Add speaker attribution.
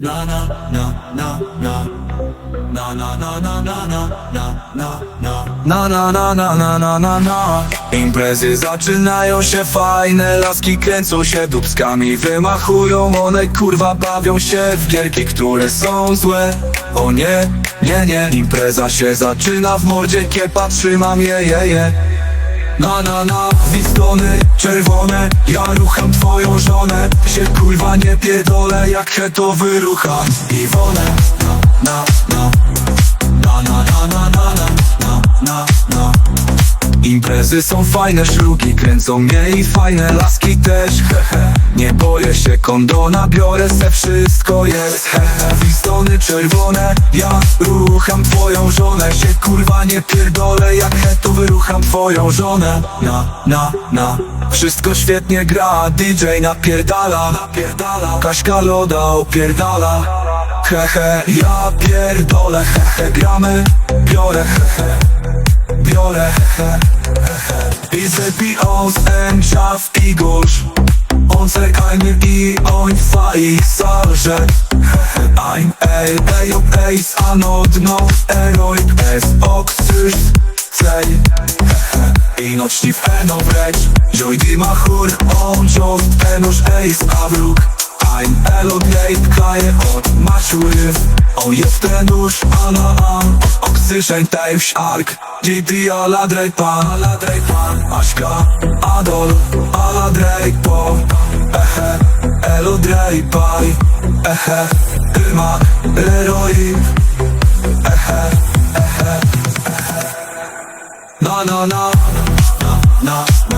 Speaker 1: Na na na na na Na na na na na na na na na Na na na Imprezy zaczynają się fajne Laski kręcą się dubskami Wymachują one kurwa bawią się w gierki, które są złe O nie, nie, nie Impreza się zaczyna w mordzie Kiepa trzymam je, je, je na na na, zistony, czerwone. Ja rucham twoją żonę. Się kurwa nie pierdolę Jak się to wyrucham Iwonę Na na na. Na na na na na, na. Imprezy są fajne, szlugi kręcą mnie i fajne laski też, hehe Nie boję się kondona, biorę se wszystko jest, hehe Wistony czerwone, ja rucham twoją żonę. Się kurwa nie pierdolę, jak to wyrucham twoją żonę. Na, na, na. Wszystko świetnie gra, DJ napierdala. Kaśka loda opierdala. Hehe, ja pierdolę, hehe Gramy, biorę, hehe biorę he, Цепи aus Endschaft Igos Unsere keine die ein Fai Sarget Ein Ey Ey Op Eis Anod Not Eroid Bez Oxys Cej I nocni w eno wreć Joj dima chór On just Enos Eis Abruk Ein Elod Jejt Kleje Od Machuryw On jest Enusz Ana An Oxyżeń Tej Wsiark Tipi alla drejpa Alla drejpa Ashka Adol Alla drejpo Ehe Elu drejpaj Ehe Hymag Leroim Ehe Ehe Ehe Na na na Na na na.